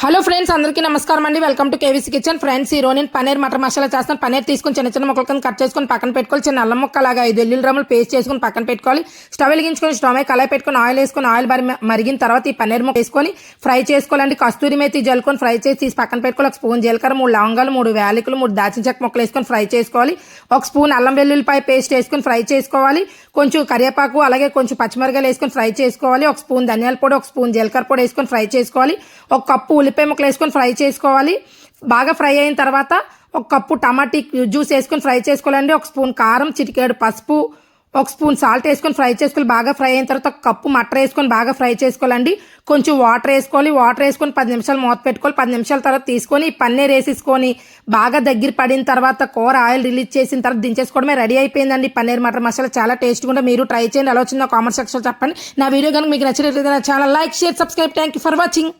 Hello friends అందరికీ నమస్కారం అండి. Welcome to KVC kitchen. Friends ఈ నేను పన్నీర్ మటర్ మసాలా చేస్తాను. పన్నీర్ తీసుకొని చిన్న చిన్న ముక్కల కింద కట్ చేసుకొని పక్కన పెట్టుకోవాలి. చిన్న అల్లం ముక్కలాగా ఐదు ఎల్లుల రమ్ములు పేస్ట్ చేసుకొని పక్కన పెట్టుకోవాలి. స్టవ్ వెలిగించుకొని స్టవ్ మీద కళాయి పెట్టుకొని ఆయిల్ వేసుకొని ఆయిల్ మరి మరిగిన తర్వాత ఈ పన్నీర్ ముక్క వేసుకొని ఫ్రై చేసుకోవాలండి. కస్తూరి మేతి జల్లుకొని ఫ్రై చేసి తీసి పక్కన పెట్టుకోవాలి. ఒక స్పూన్ జీలకర్ర మూడు లవంగాలు మూడు వేలికలు మూడు దాచిన చెక్క ముక్కలు వేసుకొని ఫ్రై చేసుకోవాలి. ఒక స్పూన్ అల్లం వెల్లుల్లిపాయ పేస్ట్ వేసుకొని ఫ్రై చేసుకోవాలి. కొంచెం కరివేపాకు అలాగే కొంచెం పచ్చిమిరకాయలు వేసుకొని ఫ్రై చేసుకోవాలి. ఒక స్పూన్ ధనియాల పొడి ఒక స్పూన్ జీలకర్ర పొడి వేసుకొని ఫ్రై చేసుకోవాలి. ఒక కప్పు ఉల్లిపాయ ముక్కలు వేసుకొని ఫ్రై చేసుకోవాలి. బాగా ఫ్రై అయిన తర్వాత ఒక కప్పు టమాటీ జ్యూస్ వేసుకొని ఫ్రై చేసుకోవాలండి. ఒక స్పూన్ కారం చిటికేడు పసుపు ఒక స్పూన్ సాల్ట్ వేసుకొని ఫ్రై చేసుకోవాలి. బాగా ఫ్రై అయిన తర్వాత ఒక కప్పు మటర్ వేసుకొని బాగా ఫ్రై చేసుకోవాలండి. కొంచెం వాటర్ వేసుకోవాలి. వాటర్ వేసుకొని పది నిమిషాలు మూత పెట్టుకోవాలి. పది నిమిషాల తర్వాత తీసుకొని పన్నీర్ వేసేసుకొని బాగా దగ్గర పడిన తర్వాత కూర ఆయిల్ రిలీజ్ చేసిన తర్వాత దించేసుకోవడమే రెడీ అయిపోయిందండి. పన్నీర్ మటర్ మసాలా చాలా టేస్ట్గా ఉంటే మీరు ట్రై చేయండి. ఎలా వచ్చిందో కామెంట్ సెక్షన్లో చెప్పండి. నా వీడియో కనుక మీకు నచ్చినట్లయితే నా channel like share subscribe. Thank you for watching